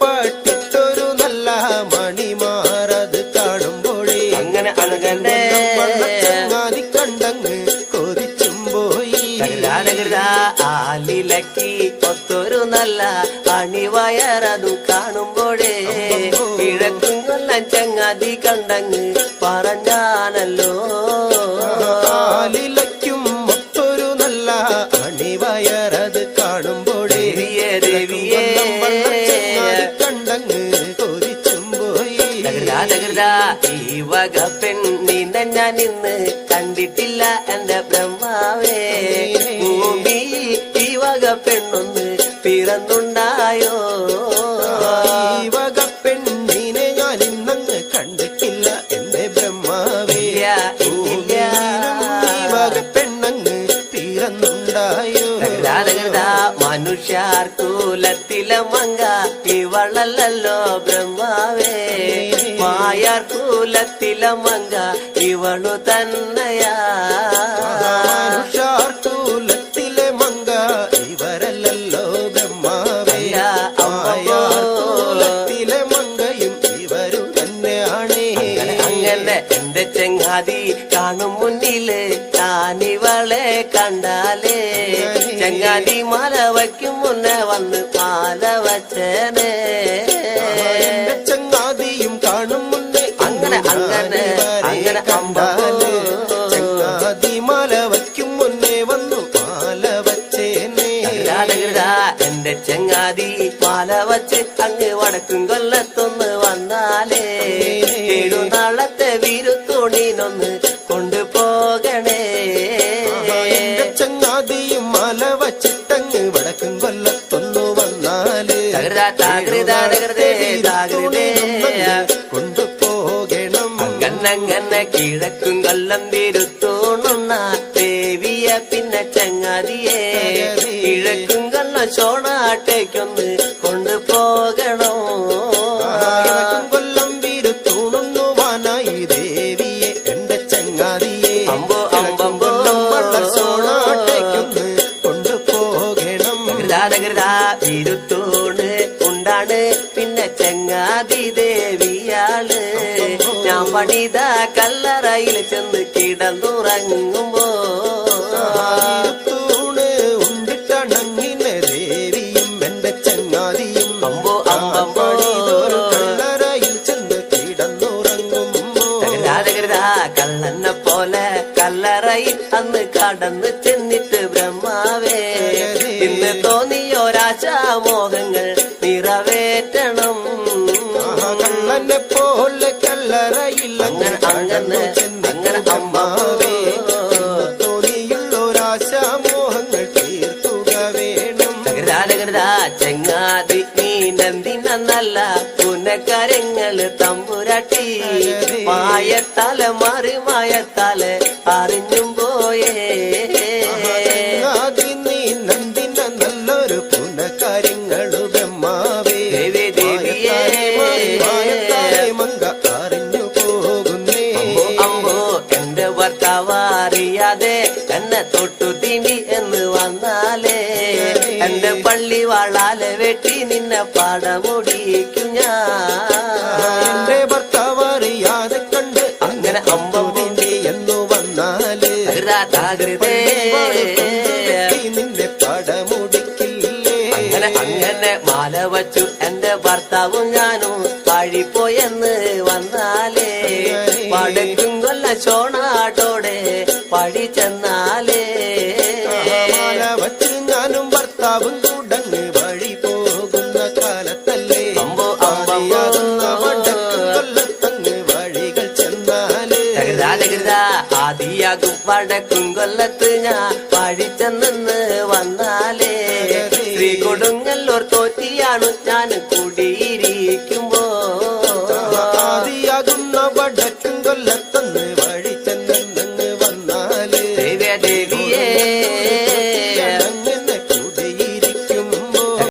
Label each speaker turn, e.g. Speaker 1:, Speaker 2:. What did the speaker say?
Speaker 1: പട്ടിട്ടൊരു നല്ല മണിമാറത് കാണുമ്പോഴേ.
Speaker 2: അങ്ങനെ
Speaker 1: കണ്ടങ്ങ് കൊതിച്ചും പോയി.
Speaker 2: ആലിലക്കി ഒത്തൊരു നല്ല അണിവയറതു കാണുമ്പോഴേ. കിഴക്കും കൊല്ലം ചങ്ങാതി കണ്ടങ്ങ് പറഞ്ഞാണല്ലോ. തകൃതാ ഈ വക പെണ്ണിനെ ഞാൻ ഇന്ന് കണ്ടിട്ടില്ല എന്റെ ബ്രഹ്മാവേ. ഭൂമി ഈ വക പെണ്ണൊന്ന് പിറന്നുണ്ടായോ?
Speaker 1: ഈ വക പെണ്ണിനെ ഞാൻ ഇന്നങ്ങ് കണ്ടിട്ടില്ല എന്റെ ബ്രഹ്മാവേ. പെണ്ണങ്ങ്
Speaker 2: പിറന്നുണ്ടായോ? മനുഷ്യർ കൂലത്തിലെ മങ്ക ഇവളല്ലോ ബ്രഹ്മാവേ. മായാർ കൂലത്തിലമങ്ക ഇവളു തന്നെയാ
Speaker 1: മനുഷ്യാർത്തൂലത്തിലെ മങ്ക ഇവരല്ലല്ലോ ബ്രഹ്മാവേ
Speaker 2: അല്ല, അമ്മമ്മോ.
Speaker 1: ആയാർത്തൂലത്തിലെ മങ്കയും ഇവരു തന്നെയാണേ
Speaker 2: അങ്ങനെ എന്റെ ചെങ്ങാതി കാണും മുന്നിലെ താനിവളെ കണ്ടാലേ ചെങ്ങാതി മാല വയ്ക്കും മുന്നേ വന്ന് പാല വച്ചേനെ
Speaker 1: എന്റെ ചെങ്ങാതി മാല
Speaker 2: വച്ച് അങ്ങ് വടക്കും കൊല്ലത്തൊന്ന് വന്നാലേ ഏഴു നാളത്തെ വിരുത്തോണിനൊന്ന് കൊണ്ടുപോകണേ
Speaker 1: എന്റെ ചങ്ങാതിയും മാല വച്ചിട്ടങ്ങ് വടക്കും കൊല്ലത്തൊന്നു വന്നാൽ
Speaker 2: തകൃതാ, തകൃതാ, തകൃതേ, തകൃതേ.
Speaker 1: കൊണ്ടുപോകണം
Speaker 2: കണ്ണങ്ങനെ കിഴക്കും കൊല്ലം വിരുത്തോണുന്ന ദേവിയ പിന്നെ ചങ്ങാതിയെ കിഴക്കും കൊല്ലം ചോണാട്ടേക്കൊന്ന് കൊണ്ടുപോകണോ
Speaker 1: കൊല്ലം വീരുത്തൂണുവാനായി ദേവിയെ എന്റെ ചങ്ങാതിയെ.
Speaker 2: അമ്പോ, അമ്പമ്പോ.
Speaker 1: സോണാട്ടേക്കൊന്ന് കൊണ്ടുപോകണം
Speaker 2: വിരുത്തോണ് ഉണ്ടാണ്. പിന്നെ ചങ്ങാതി ദേവിയാൾ. ഞാൻ പണിത കല്ലറയിൽ ചെന്ന് കിടന്നുറങ്ങുമ്പോ അന്ന് കടന്നു ചെന്നിട്ട് ബ്രഹ്മാവേ. ഇന്ന് തോന്നിയൊരാശാമോഹങ്ങൾ നിറവേറ്റണം.
Speaker 1: ആഹാ, കള്ളനെ പോലെ കല്ലറയിൽ
Speaker 2: അങ്ങനെ, അങ്ങനെ, അങ്ങനെ
Speaker 1: അമ്മാവേ
Speaker 2: അമ്മാവേ.
Speaker 1: തോന്നിയുള്ളൊരാശാമോഹങ്ങൾ തീർക്കുക വേണം.
Speaker 2: ചെങ്ങാതി നീ നന്ദിന നല്ല പുനക്കരങ്ങൾ തമ്പുരട്ടി. മായത്താല മാറി മായത്താല അറിഞ്ഞും അറിയാതെ എന്നെ തൊട്ടു തിനി എന്ന് വന്നാലേ. എന്റെ പള്ളി വാളാലെ വെട്ടി നിന്നെ പാടമുടിക്കും ഞാൻ.
Speaker 1: എന്റെ ഭർത്താവ് അറിയാതെ കണ്ട്
Speaker 2: അങ്ങനെ
Speaker 1: വന്നാൽ നിന്നെ പടമുടിക്കില്ലേ
Speaker 2: അങ്ങനെ അങ്ങനെ മാല വച്ചു എന്റെ ഭർത്താവും ഞാനും പാഴിപ്പോയെന്ന് വന്നാലേ. പടക്കും കൊല്ല ചോണാട്ടോടെ പഴി ചെന്നാലേ. ആദിയാകും വടക്കും കൊല്ലത്ത് ഞാൻ പഴിച്ചെന്ന് വന്നാലേ. ശ്രീ കൊടുങ്ങല്ലൂർ തോറ്റിയാണ് ഞാൻ കുടിയിരിക്കും